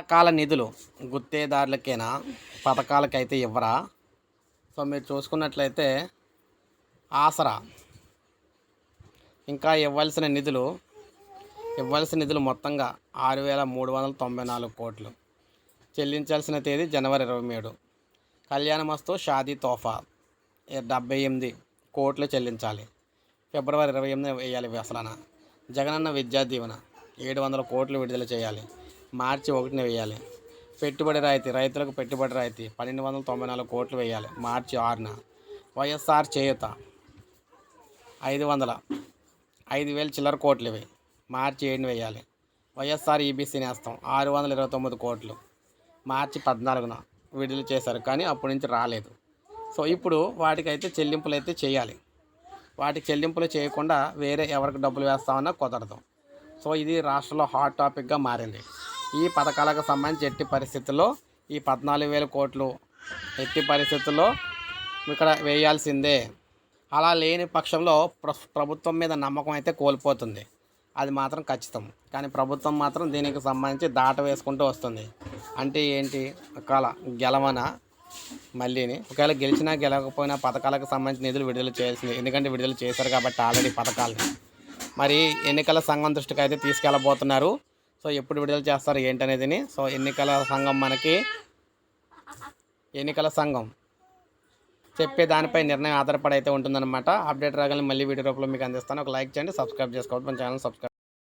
పథకాల నిధులు గుత్తేదారులకేనా? పథకాలకైతే ఇవ్వరా? సో మీరు చూసుకున్నట్లయితే ఆసరా. ఇంకా ఇవ్వాల్సిన నిధులు ఇవ్వాల్సిన నిధులు మొత్తంగా ఆరు వేల మూడు వందల తొంభై నాలుగు కోట్లు. చెల్లించాల్సిన తేదీ జనవరి ఇరవై మూడు కళ్యాణమస్తు షాదీ తోఫా. డెబ్బై ఎనిమిది కోట్లు చెల్లించాలి. ఫిబ్రవరి ఇరవై ఎనిమిది వేయాలి అసలన జగనన్న విద్యా దీవెన ఏడు వందల కోట్లు విడుదల చేయాలి. మార్చి ఒకటిని వేయాలి. పెట్టుబడి రాయితీ రైతులకు పెట్టుబడి రాయితీ పన్నెండు వందల తొంభై నాలుగు కోట్లు వేయాలి మార్చి ఆరున. వైఎస్ఆర్ చేయుత ఐదు వందల ఐదు వేలు చిల్లర కోట్లు ఇవి. మార్చి ఏడుని వేయాలి. వైఎస్ఆర్ ఈబీసీ నేస్తాం ఆరు వందల ఇరవై తొమ్మిది కోట్లు. మార్చి పద్నాలుగున విడుదల చేశారు కానీ అప్పటి నుంచి రాలేదు. సో ఇప్పుడు వాటికైతే చెల్లింపులు అయితే చేయాలి. వాటికి చెల్లింపులు చేయకుండా వేరే ఎవరికి డబ్బులు వేస్తామన్నా కుదరదు. సో ఇది రాష్ట్రంలో హాట్ టాపిక్గా మారింది. ఈ పథకాలకు సంబంధించి ఎట్టి పరిస్థితుల్లో ఈ పద్నాలుగు వేల కోట్లు ఎట్టి పరిస్థితుల్లో ఇక్కడ వేయాల్సిందే. అలా లేని పక్షంలో ప్రభుత్వం మీద నమ్మకం అయితే కోల్పోతుంది. అది మాత్రం ఖచ్చితం. కానీ ప్రభుత్వం మాత్రం దీనికి సంబంధించి దాట వేసుకుంటూ వస్తుంది. అంటే ఏంటి? ఒకవేళ గెలవన? మళ్ళీని ఒకవేళ గెలిచినా గెలవకపోయినా పథకాలకు సంబంధించి నిధులు విడుదల చేయాల్సింది. ఎందుకంటే విడుదల చేశారు కాబట్టి ఆల్రెడీ పథకాలని. మరి ఎన్నికల సంఘం దృష్టికి అయితే తీసుకెళ్ళబోతున్నారు. సో ఎప్పుడు విడుదల చేస్తారు ఏంటనేది సో ఎన్నికల సంఘం మనకి ఎన్నికల సంఘం చెప్పే దానిపై నిర్ణయం ఆధారపడి అయితే ఉంటుందన్నమాట. అప్డేట్ రాగానే మళ్ళీ వీడియో రూపంలో మీకు అందిస్తాను. ఒక లైక్ చేయండి సబ్స్క్రైబ్ చేసుకోవడం మన ఛానల్ సబ్స్క్రైబ్